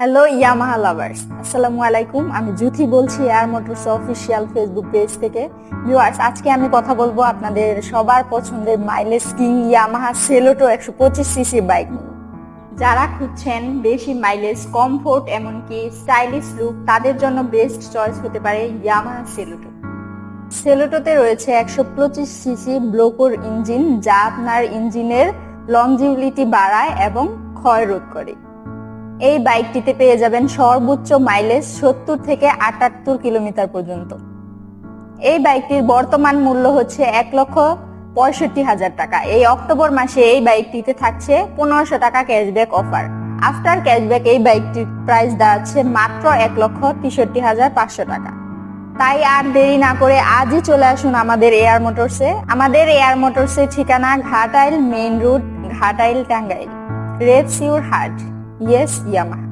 Hello Yamaha lovers আসসালামু আলাইকুম আমি জুথি বলছি air motors official Facebook page থেকে। ভিউয়ার্স আজকে আমি কথা বলব আপনাদের সবার পছন্দের মাইলেজ কিং? ইয়ামাহা সেলোটো একশো পঁচিশ সিসি বাইক যারা খুঁজছেন বেশি মাইলেজ কমফোর্ট এমনকি স্টাইলিশ লুক তাদের জন্য বেস্ট চয়েস হতে পারে ইয়ামাহা সেলোটো সেলোটোতে রয়েছে একশো পঁচিশ সিসি ব্লোকোর ইঞ্জিন যা আপনার ইঞ্জিনের লংজিবিলিটি বাড়ায় এবং ক্ষয় রোধ করে। এই বাইকটিতে পেয়ে যাবেন সর্বোচ্চ মাইলেজ সত্তর থেকে আটাত্তর কিলোমিটার পর্যন্ত। এই বাইকটির বর্তমান মূল্য হচ্ছে এক লক্ষ পঁয়ষট্টি হাজার টাকা। এই অক্টোবর মাসে এই বাইকটিতে থাকছে পনেরোশো টাকা ক্যাশব্যাক অফার। আফটার ক্যাশব্যাক এই বাইকটির প্রাইস দাঁড়াচ্ছে মাত্র এক লক্ষ তেষট্টি হাজার পাঁচশো টাকা। তাই আর দেরি না করে আজই চলে আসুন আমাদের এয়ার মোটরসে। আমাদের এয়ার মোটরসের ঠিকানা ঘাটাইল মেইন রোড, ঘাটাইল টাঙ্গাইল রেড সিউর হাট। Yes Yamaha